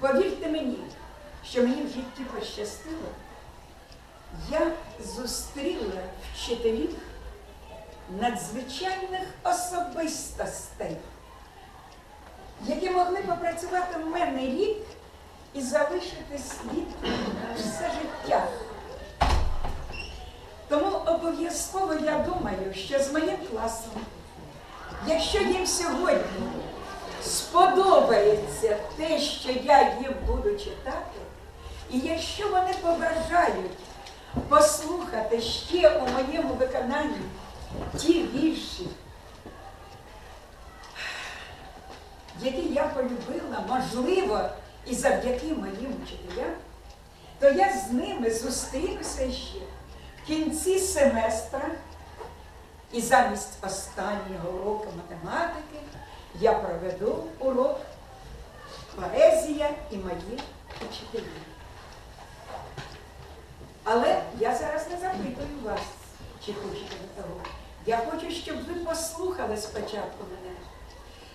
Повірте мені, що мені в житті пощастило, я зустріла вчителів надзвичайних особистостей, які могли попрацювати в мене рік і залишити слід на все життя. Тому обов'язково я думаю, що з моїм класом, якщо їм сьогодні сподобається те, що я їм буду читати, і якщо вони побажають послухати ще у моєму виконанні ті вірші, які я полюбила, можливо, і завдяки моїм учителям, то я з ними зустрінуся ще в кінці семестра, і замість останнього уроку математики я проведу урок поезія і мої учителі. Але я зараз не запитую вас, чи хочете ви того. Я хочу, щоб ви послухали спочатку мене.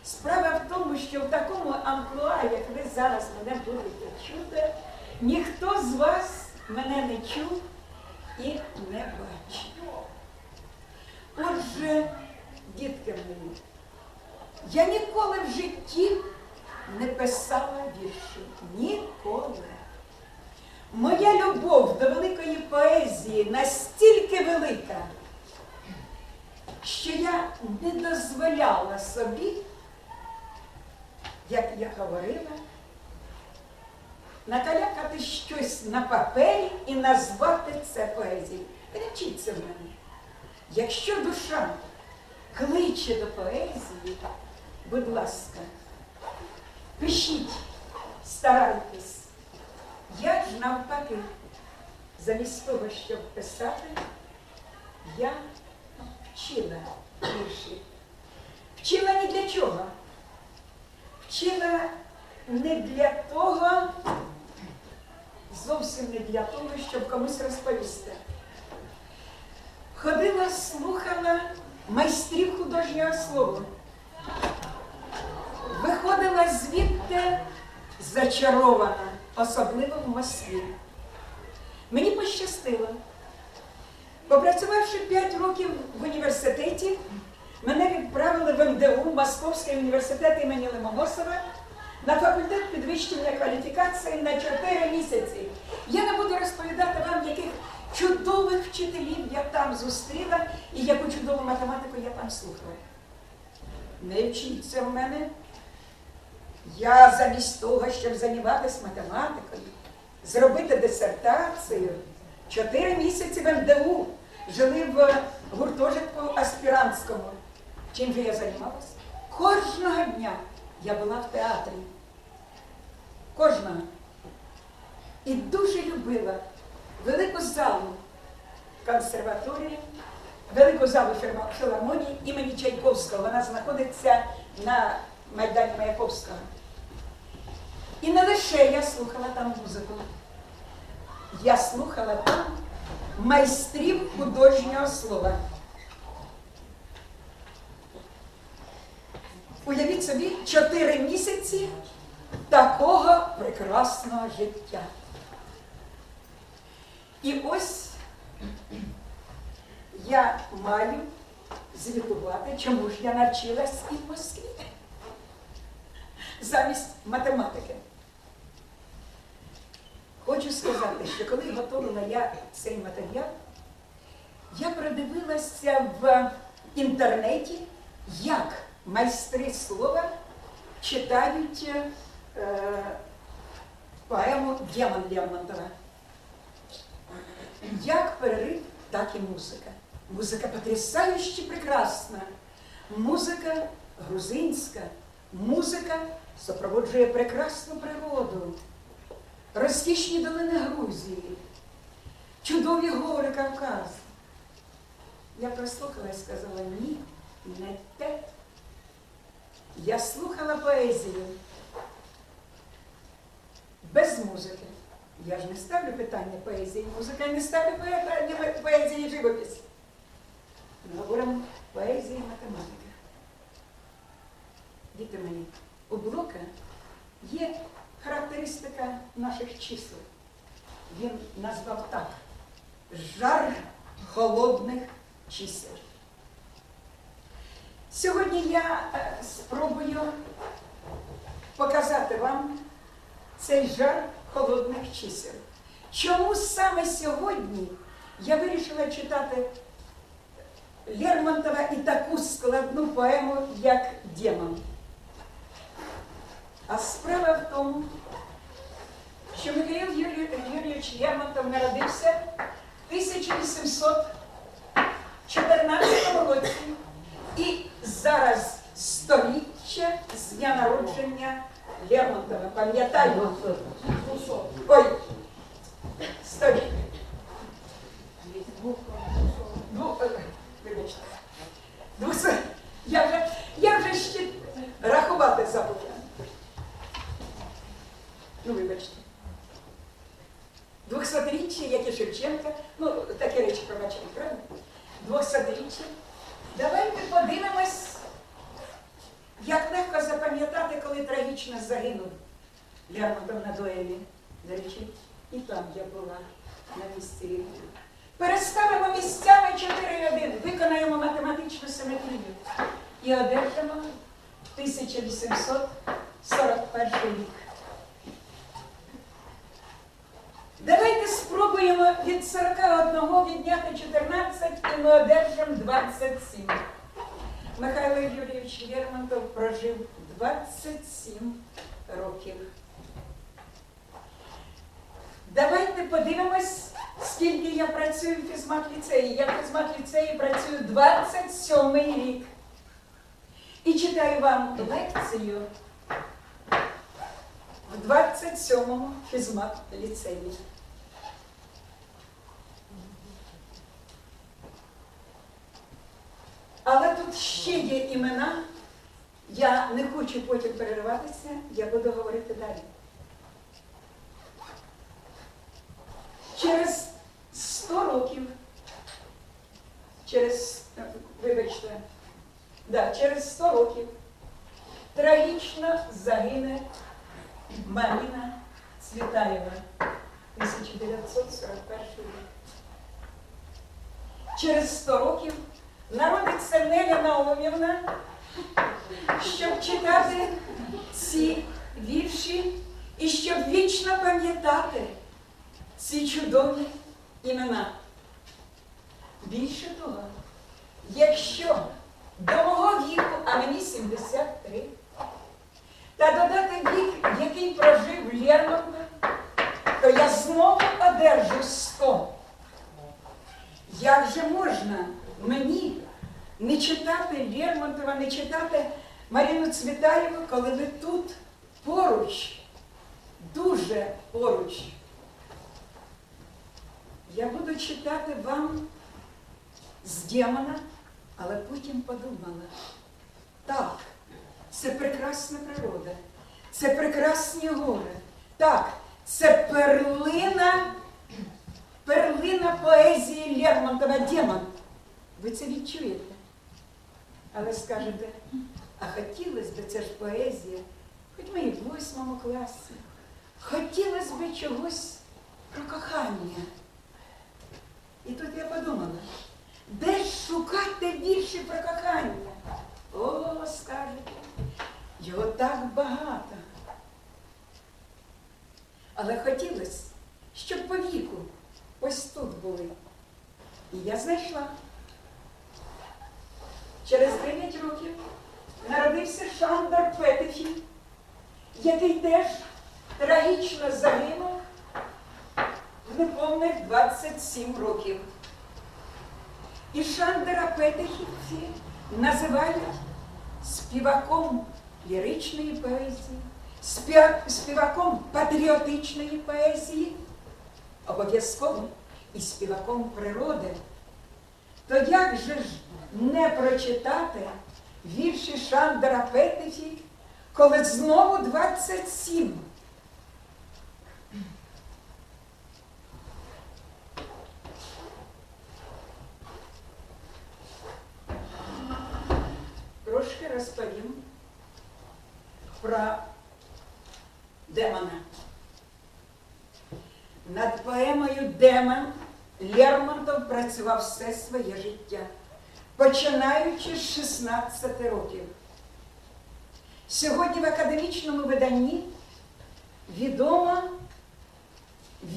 Справа в тому, що в такому амплуа, як ви зараз мене будете чути, ніхто з вас мене не чув і не бачив. Отже, дітки мої, я ніколи в житті не писала вірші. Ніколи. Моя любов до великої поезії настільки велика, що я не дозволяла собі, як я говорила, накалякати щось на папері і назвати це поезією. Не в мене. Якщо душа кличе до поезії, будь ласка, пишіть, старайтесь. Я ж навпаки, замість того, щоб писати, я вчила вірші. Вчила ні для чого. Вчила не для того, зовсім не для того, щоб комусь розповісти. Ходила, слухала майстрів художнього слова. Виходила звідти зачарована, особливо в Москві. Мені пощастило. Попрацювавши 5 років в університеті, мене відправили в МДУ, Московський університет імені Ломоносова, на факультет підвищення кваліфікації на 4 місяці. Я не буду розповідати вам, яких чудових вчителів я там зустріла і яку чудову математику я там слухала. Не вчіться в мене. Я замість того, щоб займатися математикою, зробити дисертацію, чотири місяці в МДУ жили в гуртожитку аспірантському. Чим же я займалася? Кожного дня я була в театрі. Кожного. І дуже любила велику залу консерваторії, велику залу філармонії імені Чайковського. Вона знаходиться на Майдані Маяковського. І не лише я слухала там музику. Я слухала там майстрів художнього слова. Уявіть собі, чотири місяці такого прекрасного життя. І ось я маю звітувати, чому ж я навчилась і в Москві замість математики. Хочу сказати, що коли готувала я цей матеріал, я продивилася в інтернеті, як майстри слова читають е, поему Демон Лермонтова. Як перерив, так і музика. Музика потрясающе прекрасна. Музика грузинська, музика супроводжує прекрасну природу, розкішні долини Грузії, чудові гори Кавказу. Я прослухала і сказала, ні, не те. Я слухала поезію без музики. Я ж не ставлю питання поезії, музика, не ставлю питання поезії живопис. Ми говоримо поезія і математика. Діти мої, Блока є характеристика наших чисел. Він назвав так: жар холодних чисел. Сьогодні я е, спробую показати вам цей жар холодних чисел. Чому саме сьогодні я вирішила читати Лермонтова і таку складну поему, як Демон? А справа в тому, що Юрій- Юрійович Лермонтов народився в 1814 році. І зараз сторіччя з дня народження Лермонтова. Пам'ятаю? Ой. Ну, е, вибачте. Я вже, я вже ще рахувати забула. Ну, вибачте. Двохсотріччя, як і Шевченка, ну, такі речі пробачили, правильно? Двохсотріччя. Давайте подивимось, як легко запам'ятати, коли трагічно загинув Лермонтов на дуелі. До речі, і там я була на місці. Переставимо місцями 4-1, виконаємо математичну симетрію і одержимо 1841 рік. Давайте спробуємо від 41 відняти 14 і ми одержимо 27. Михайло Юрійович Лермонтов прожив 27 років. Давайте подивимось, скільки я працюю в фізмат-ліцеї. Я в фізмат-ліцеї працюю 27 рік. І читаю вам лекцію в 27-му фізмат-ліцеї. Але тут ще є імена. Я не хочу потім перериватися, я буду говорити далі. Через 100 років, через, вибачте, да, через 100 років трагічно загине Маріна Цвітаєва, 1941 рік. Через 100 років народиться Неля Наумівна, щоб читати ці вірші і щоб вічно пам'ятати ці чудові імена. Більше того, якщо до мого віку, а мені 73, та додати вік, який прожив Лермонтов, то я знову одержу 100. Як же можна мені не читати Лермонтова, не читати Маріну Цвітаєву, коли ви тут поруч, дуже поруч? Я буду читати вам з демона, але потім подумала, так, це прекрасна природа, це прекрасні гори. Так, це перлина, перлина поезії Лермонтова демон. Ви це відчуєте. Але скажете, а хотілося б, це ж поезія, хоч ми і в восьмому класі, хотілося б чогось про кохання. І тут я подумала, де ж шукати вірші про кохання? О, скажете, його так багато. Але хотілося, щоб по віку ось тут були. І я знайшла. Через 9 років народився Шандор Петефі, який теж трагічно загинув в неповних 27 років. І Шандера Петехівці називають співаком ліричної поезії, співаком патріотичної поезії, обов'язково і співаком природи. То як же ж не прочитати вірші Шандера Петефі, коли знову 27? Трошки розповім про демона. Над поемою Демон працював все своє життя, починаючи з 16 років. Сьогодні в академічному виданні відомо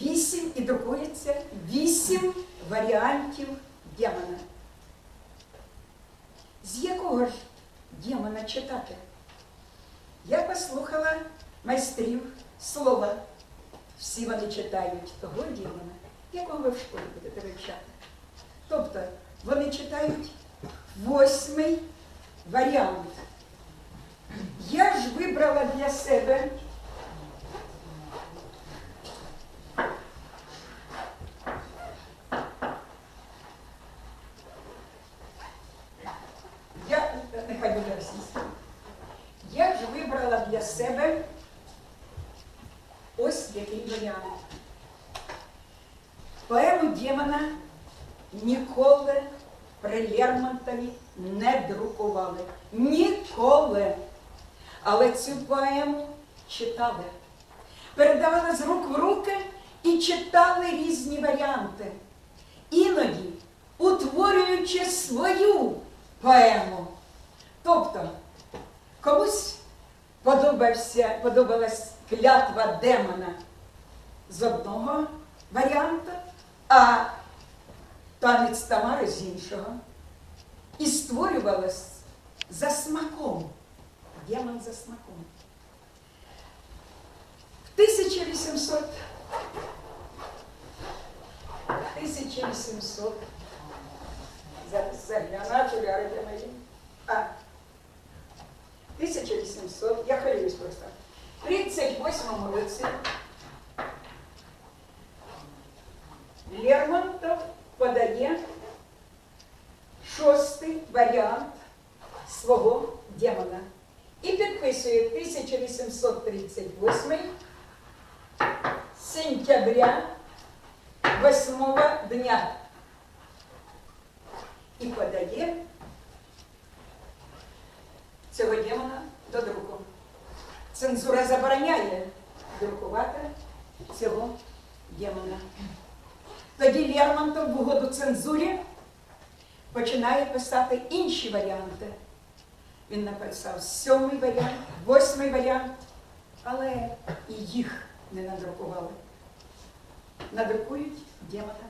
вісім і друкується вісім варіантів демона. З якого ж демона читати? Я послухала майстрів слова. Всі вони читають того демона, якого ви в школі будете вивчати. Тобто вони читають восьмий варіант. Я ж вибрала для себе я нехай буде російська. Я ж вибрала для себе ось який варіант. Поему Демона ніколи при Лермонтові не друкували. Ніколи. Але цю поему читали. Передавали з рук в руки і читали різні варіанти. Іноді утворюючи свою поему. Тобто, комусь подобався, подобалась клятва демона з одного варіанту, а танець Тамари з іншого. І створювалась за смаком. Демон за смаком. В 1800 1800 зараз загляну, чулярите мої. А, 1800, я хвилююсь просто. В 38 році Лермонтов подає шостий варіант свого і підписує 1838 сентября 8 дня і подає цього демона до друку. Цензура забороняє друкувати цього демона. Тоді Лермонтов в угоду цензурі починає писати інші варіанти. Він написав сьомий варіант, восьмий варіант, але і їх не надрукували. Надрукують дівчата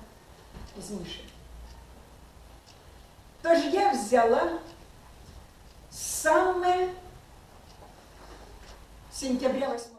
пізніше. Тож я взяла саме сентября 8